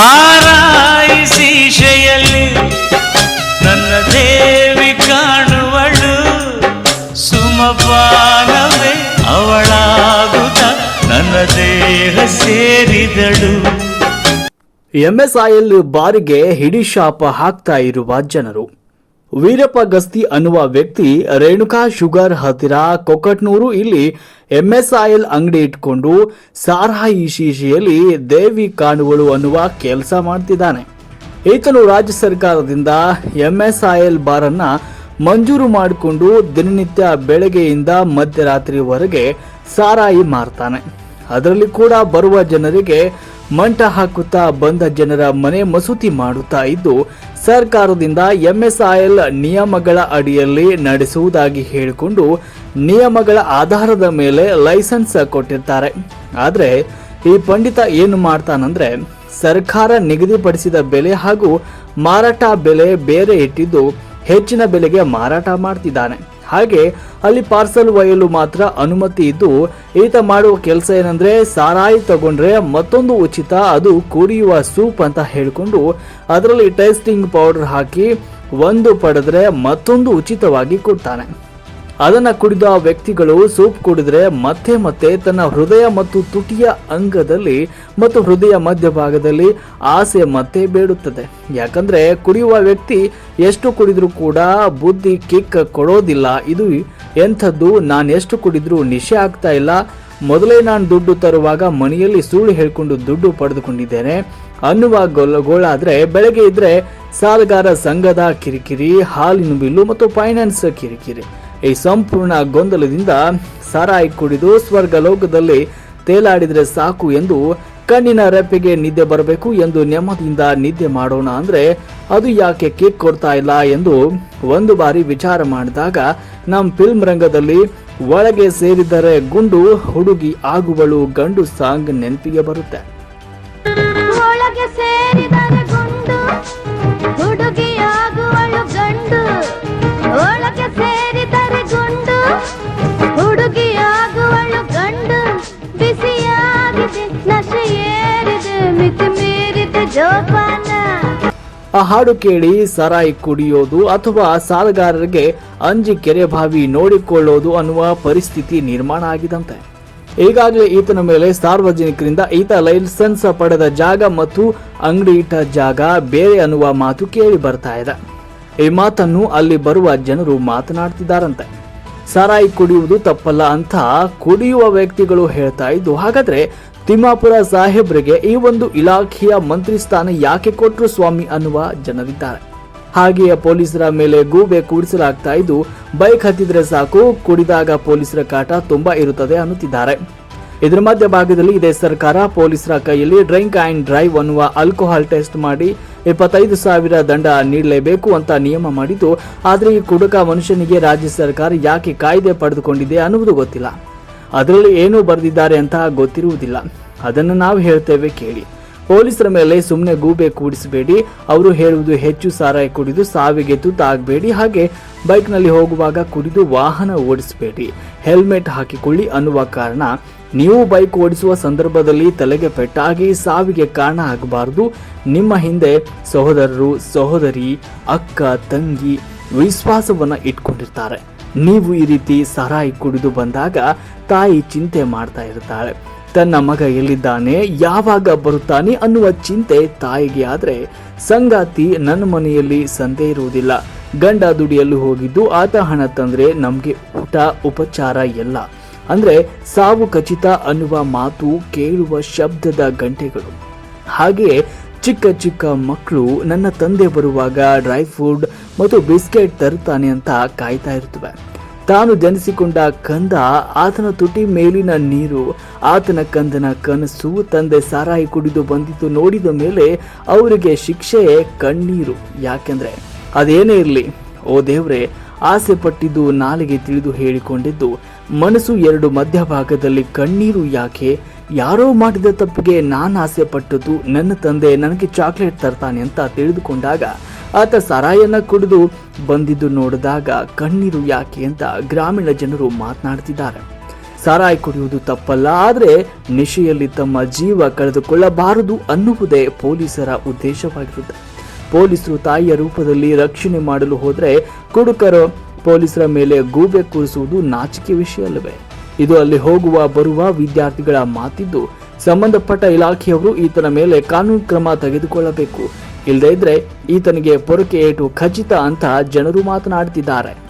ಸಾರಾಯಿ ಸೀಶೆಯಲ್ಲಿ ನನ್ನ ದೇವಿ ಕಾಣುವಳು. ಸುಮಪಾನವೇ ಅವಳಾಗುತ್ತ ನನ್ನ ದೇಹ ಸೇರಿದಳು. ಎಂಎಸ್ಐಎಲ್ ಬಾರಿಗೆ ಹಿಡಿಶಾಪ ಹಾಕ್ತಾ ಇರುವ ಜನರು. ವೀರಪ್ಪ ಗಸ್ತಿ ಅನ್ನುವ ವ್ಯಕ್ತಿ ರೇಣುಕಾ ಶುಗರ್ ಹತ್ತಿರ ಕೊಕ್ಕಟ್ನೂರು ಇಲ್ಲಿ ಎಂಎಸ್ಐಎಲ್ ಅಂಗಡಿ ಇಟ್ಕೊಂಡು ಸಾರಾಯಿ ಶೀಶಿಯಲ್ಲಿ ದೇವಿ ಕಾಣುವಳು ಅನ್ನುವ ಕೆಲಸ ಮಾಡ್ತಿದ್ದಾನೆ. ಈತನು ರಾಜ್ಯ ಸರ್ಕಾರದಿಂದ ಎಂಎಸ್ಐಎಲ್ ಬಾರನ್ನ ಮಂಜೂರು ಮಾಡಿಕೊಂಡು ದಿನನಿತ್ಯ ಬೆಳಗ್ಗೆಯಿಂದ ಮಧ್ಯರಾತ್ರಿವರೆಗೆ ಸಾರಾಯಿ ಮಾರ್ತಾನೆ. ಅದರಲ್ಲಿ ಕೂಡ ಬರುವ ಜನರಿಗೆ ಮಂಟ ಹಾಕುತ್ತಾ ಬಂದ ಜನರ ಮನೆ ಮಸೂತಿ ಮಾಡುತ್ತಾ ಇದ್ದು, ಸರ್ಕಾರದಿಂದ ಎಂಎಸ್ಐಎಲ್ ನಿಯಮಗಳ ಅಡಿಯಲ್ಲಿ ನಡೆಸುವುದಾಗಿ ಹೇಳಿಕೊಂಡು, ನಿಯಮಗಳ ಆಧಾರದ ಮೇಲೆ ಲೈಸೆನ್ಸ್ ಕೊಟ್ಟಿರ್ತಾರೆ. ಆದರೆ, ಈ ಪಂಡಿತ ಏನು ಮಾಡ್ತಾನಂದ್ರೆ, ಸರ್ಕಾರ ನಿಗದಿಪಡಿಸಿದ ಬೆಲೆ ಹಾಗೂ ಮಾರಾಟ ಬೆಲೆ ಬೇರೆ ಇಟ್ಟಿದ್ದು, ಹೆಚ್ಚಿನ ಬೆಲೆಗೆ ಮಾರಾಟ ಮಾಡ್ತಿದ್ದಾನೆ. ಹಾಗೆ ಅಲ್ಲಿ ಪಾರ್ಸಲ್ ಒಯ್ಯಲು ಮಾತ್ರ ಅನುಮತಿ ಇದ್ದು, ಈತ ಮಾಡುವ ಕೆಲಸ ಏನಂದ್ರೆ ಸಾರಾಯಿ ತಗೊಂಡ್ರೆ ಮತ್ತೊಂದು ಉಚಿತ, ಅದು ಕುಡಿಯುವ ಸೂಪ್ ಅಂತ ಹೇಳಿಕೊಂಡು ಅದರಲ್ಲಿ ಟೇಸ್ಟಿಂಗ್ ಪೌಡರ್ ಹಾಕಿ ಒಂದು ಪಡೆದ್ರೆ ಮತ್ತೊಂದು ಉಚಿತವಾಗಿ ಕೊಡ್ತಾನೆ. ಅದನ್ನ ಕುಡಿದ ವ್ಯಕ್ತಿಗಳು ಸೂಪ್ ಕುಡಿದ್ರೆ ಮತ್ತೆ ಮತ್ತೆ ತನ್ನ ಹೃದಯ ಮತ್ತು ತುಟಿಯ ಅಂಗದಲ್ಲಿ ಮತ್ತು ಹೃದಯ ಮಧ್ಯಭಾಗದಲ್ಲಿ ಆಸೆ ಮತ್ತೆ ಬೇಡುತ್ತದೆ. ಯಾಕಂದ್ರೆ ಕುಡಿಯುವ ವ್ಯಕ್ತಿ ಎಷ್ಟು ಕುಡಿದ್ರೂ ಕೂಡ ಬುದ್ಧಿ ಕಿಕ್ ಕೊಡೋದಿಲ್ಲ. ಇದು ಎಂಥದ್ದು? ನಾನು ಎಷ್ಟು ಕುಡಿದ್ರೂ ನಿಶೆ ಆಗ್ತಾ ಇಲ್ಲ. ಮೊದಲೇ ನಾನು ದುಡ್ಡು ತರುವಾಗ ಮನೆಯಲ್ಲಿ ಸುಳ್ಳು ಹೇಳ್ಕೊಂಡು ದುಡ್ಡು ಪಡೆದುಕೊಂಡಿದ್ದೇನೆ. ಅನ್ನುವ ಗೋಳಾದ್ರೆ ಬೆಳಗ್ಗೆ ಇದ್ರೆ ಸಾಲಗಾರ ಸಂಘದ ಕಿರಿಕಿರಿ, ಹಾಲಿನ ಬಿಲ್ಲು ಮತ್ತು ಫೈನಾನ್ಸ್ ಕಿರಿಕಿರಿ. ಈ ಸಂಪೂರ್ಣ ಗೊಂದಲದಿಂದ ಸಾರಾಯಿ ಕುಡಿದು ಸ್ವರ್ಗ ಲೋಕದಲ್ಲಿ ತೇಲಾಡಿದ್ರೆ ಸಾಕು ಎಂದು ಕಣ್ಣಿನ ರೆಪ್ಪೆಗೆ ನಿದ್ದೆ ಬರಬೇಕು ಎಂದು ನೆಮ್ಮದಿಯಿಂದ ನಿದ್ದೆ ಮಾಡೋಣ ಅಂದ್ರೆ ಅದು ಯಾಕೆ ಕೇಕ್ ಕೊಡ್ತಾ ಇಲ್ಲ ಎಂದು ಒಂದು ಬಾರಿ ವಿಚಾರ ಮಾಡಿದಾಗ ನಮ್ಮ ಫಿಲ್ಮ್ ರಂಗದಲ್ಲಿ ಒಳಗೆ ಸೇರಿದರೆ ಗುಂಡು, ಹುಡುಗಿ ಆಗುವಳು ಗಂಡು ಸಾಂಗ್ ನೆನಪಿಗೆ ಬರುತ್ತೆ. ಹಾಡು ಕೇಳಿ ಸರಾಯಿ ಕುಡಿಯೋದು ಅಥವಾ ಸಾಲಗಾರರಿಗೆ ಅಂಜಿ ಕೆರೆ ಬಾವಿ ನೋಡಿಕೊಳ್ಳೋದು ಅನ್ನುವ ಪರಿಸ್ಥಿತಿ ನಿರ್ಮಾಣ ಆಗಿದಂತೆ. ಈಗಾಗಲೇ ಈತನ ಮೇಲೆ ಸಾರ್ವಜನಿಕರಿಂದ ಈತ ಲೈಸೆನ್ಸ್ ಪಡೆದ ಜಾಗ ಮತ್ತು ಅಂಗಡಿ ಇಟ್ಟ ಜಾಗ ಬೇರೆ ಅನ್ನುವ ಮಾತು ಕೇಳಿ ಬರ್ತಾ ಇದೆ. ಈ ಮಾತನ್ನು ಅಲ್ಲಿ ಬರುವ ಜನರು ಮಾತನಾಡ್ತಿದ್ದಾರಂತೆ. ಸಾರಾಯಿ ಕುಡಿಯುವುದು ತಪ್ಪಲ್ಲ ಅಂತ ಕುಡಿಯುವ ವ್ಯಕ್ತಿಗಳು ಹೇಳ್ತಾ ಇದ್ದು, ಹಾಗಾದ್ರೆ ತಿಮ್ಮಾಪುರ ಸಾಹೇಬ್ರಿಗೆ ಈ ಒಂದು ಇಲಾಖೆಯ ಮಂತ್ರಿ ಸ್ಥಾನ ಯಾಕೆ ಕೊಟ್ಟರು ಸ್ವಾಮಿ ಅನ್ನುವ ಜನರಿದ್ದಾರೆ. ಹಾಗೆಯೇ ಪೊಲೀಸರ ಮೇಲೆ ಗೂಬೆ ಕೂಡಿಸಲಾಗ್ತಾ ಇದ್ದು, ಬೈಕ್ ಹತ್ತಿದ್ರೆ ಸಾಕು, ಕುಡಿದಾಗ ಪೊಲೀಸರ ಕಾಟ ತುಂಬಾ ಇರುತ್ತದೆ ಅನ್ನುತ್ತಿದ್ದಾರೆ. ಇದರ ಮಧ್ಯ ಭಾಗದಲ್ಲಿ ಇದೇ ಸರ್ಕಾರ, ಪೊಲೀಸರ ಕೈಯಲ್ಲಿ ಡ್ರಿಂಕ್ ಆ್ಯಂಡ್ ಡ್ರೈವ್ ಅನ್ನುವ ಆಲ್ಕೋಹಾಲ್ ಟೆಸ್ಟ್ ಮಾಡಿ ಇಪ್ಪತ್ತೈದು ಸಾವಿರ ದಂಡ ನೀಡಲೇಬೇಕು ಅಂತ ನಿಯಮ ಮಾಡಿದ್ದು, ಆದರೆ ಈ ಕುಡುಕ ಮನುಷ್ಯನಿಗೆ ರಾಜ್ಯ ಸರ್ಕಾರ ಯಾಕೆ ಕಾಯ್ದೆ ಪಡೆದುಕೊಂಡಿದೆ ಅನ್ನುವುದು ಗೊತ್ತಿಲ್ಲ. ಅದರಲ್ಲಿ ಏನು ಬರೆದಿದ್ದಾರೆ ಅಂತ ಗೊತ್ತಿರುವುದಿಲ್ಲ. ಅದನ್ನು ನಾವು ಹೇಳ್ತೇವೆ ಕೇಳಿ. ಪೊಲೀಸರ ಮೇಲೆ ಸುಮ್ಮನೆ ಗೂಬೆ ಕೂಡಿಸಬೇಡಿ. ಅವರು ಹೇಳುವುದು ಹೆಚ್ಚು ಸಾರಾಯಿ ಕುಡಿದು ಸಾವಿಗೆ ತುತ್ತಾಗಬೇಡಿ ಹಾಗೆ ಬೈಕ್ನಲ್ಲಿ ಹೋಗುವಾಗ ಕುಡಿದು ವಾಹನ ಓಡಿಸಬೇಡಿ. ಹೆಲ್ಮೆಟ್ ಹಾಕಿಕೊಳ್ಳಿ ಅನ್ನುವ ಕಾರಣ ನೀವು ಬೈಕ್ ಓಡಿಸುವ ಸಂದರ್ಭದಲ್ಲಿ ತಲೆಗೆ ಪೆಟ್ಟಾಗಿ ಸಾವಿಗೆ ಕಾರಣ ಆಗಬಾರದು. ನಿಮ್ಮ ಹಿಂದೆ ಸಹೋದರರು, ಸಹೋದರಿ, ಅಕ್ಕ, ತಂಗಿ ವಿಶ್ವಾಸವನ್ನ ಇಟ್ಕೊಂಡಿರ್ತಾರೆ. ನೀವು ಈ ರೀತಿ ಸರಾಯಿ ಕುಡಿದು ಬಂದಾಗ ತಾಯಿ ಚಿಂತೆ ಮಾಡ್ತಾ ಇರ್ತಾಳೆ. ತನ್ನ ಮಗ ಎಲ್ಲಿದ್ದಾನೆ, ಯಾವಾಗ ಬರುತ್ತಾನೆ ಅನ್ನುವ ಚಿಂತೆ ತಾಯಿಗೆ ಆದ್ರೆ ಸಂಗಾತಿ ನನ್ನ ಮನೆಯಲ್ಲಿ ಸಂತೆ ಇರುವುದಿಲ್ಲ. ಗಂಡ ದುಡಿಯಲು ಹೋಗಿದ್ದು, ಆತ ಹಣ ತಂದ್ರೆ ನಮಗೆ ಊಟ, ಉಪಚಾರ ಎಲ್ಲ. ಅಂದ್ರೆ ಸಾವು ಖಚಿತ ಅನ್ನುವ ಮಾತು ಕೇಳುವ ಶಬ್ದದ ಗಂಟೆಗಳು. ಹಾಗೆಯೇ ಚಿಕ್ಕ ಚಿಕ್ಕ ಮಕ್ಕಳು ನನ್ನ ತಂದೆ ಬರುವಾಗ ಡ್ರೈ ಫುಡ್ ಮತ್ತು ಬಿಸ್ಕೆಟ್ ತರುತ್ತಾನೆ ಅಂತ ಕಾಯ್ತಾ ಇರ್ತವೆ ತಾನು ಜನಿಸಿಕೊಂಡ ಕಂದ ಆತನ ತುಟಿ ಮೇಲಿನ ನೀರು, ಆತನ ಕಂದನ ಕನಸು ತಂದೆ ಸಾರಾಯಿ ಕುಡಿದು ಬಂದಿದ್ದು ನೋಡಿದ ಮೇಲೆ ಅವರಿಗೆ ಶಿಕ್ಷೆ ಕಣ್ಣೀರು. ಯಾಕೆಂದ್ರೆ ಅದೇನೇ ಇರಲಿ, ಓ ದೇವ್ರೆ, ಆಸೆ ಪಟ್ಟಿದ್ದು ನಾಲಿಗೆ ತಿಳಿದು ಹೇಳಿಕೊಂಡಿದ್ದು ಮನಸ್ಸು ಎರಡು ಮಧ್ಯಭಾಗದಲ್ಲಿ ಕಣ್ಣೀರು ಯಾಕೆ? ಯಾರೋ ಮಾಡಿದ ತಪ್ಪಿಗೆ ನಾನು ಆಸೆ ಪಟ್ಟದ್ದು ನನ್ನ ತಂದೆ ನನಗೆ ಚಾಕ್ಲೇಟ್ ತರ್ತಾನೆ ಅಂತ ತಿಳಿದುಕೊಂಡಾಗ ಆತ ಸರಾಯನ್ನ ಕುಡಿದು ಬಂದಿದ್ದು ನೋಡಿದಾಗ ಕಣ್ಣೀರು ಯಾಕೆ ಅಂತ ಗ್ರಾಮೀಣ ಜನರು ಮಾತನಾಡ್ತಿದ್ದಾರೆ. ಸಾರಾಯಿ ಕುಡಿಯುವುದು ತಪ್ಪಲ್ಲ, ಆದರೆ ನಿಶೆಯಲ್ಲಿ ತಮ್ಮ ಜೀವ ಕಳೆದುಕೊಳ್ಳಬಾರದು ಅನ್ನುವುದೇ ಪೊಲೀಸರ ಉದ್ದೇಶವಾಗಿರುತ್ತೆ. ಪೊಲೀಸರು ತಾಯಿಯ ರೂಪದಲ್ಲಿ ರಕ್ಷಣೆ ಮಾಡಲು ಹೋದರೆ ಕುಡುಕರು ಪೊಲೀಸರ ಮೇಲೆ ಗೂಬೆ ಕೂರಿಸುವುದು ನಾಚಿಕೆ ವಿಷಯ ಅಲ್ಲವೇ? ಇದು ಅಲ್ಲಿ ಹೋಗುವ, ಬರುವ ವಿದ್ಯಾರ್ಥಿಗಳ ಮಾತಿದ್ದು. ಸಂಬಂಧಪಟ್ಟ ಇಲಾಖೆಯವರು ಈತನ ಮೇಲೆ ಕಾನೂನು ಕ್ರಮ ತೆಗೆದುಕೊಳ್ಳಬೇಕು. ಇಲ್ಲದೇ ಇದ್ರೆ ಈತನಿಗೆ ಪೊರಕೆ ಏಟು ಖಚಿತ ಅಂತ ಜನರು ಮಾತನಾಡ್ತಿದ್ದಾರೆ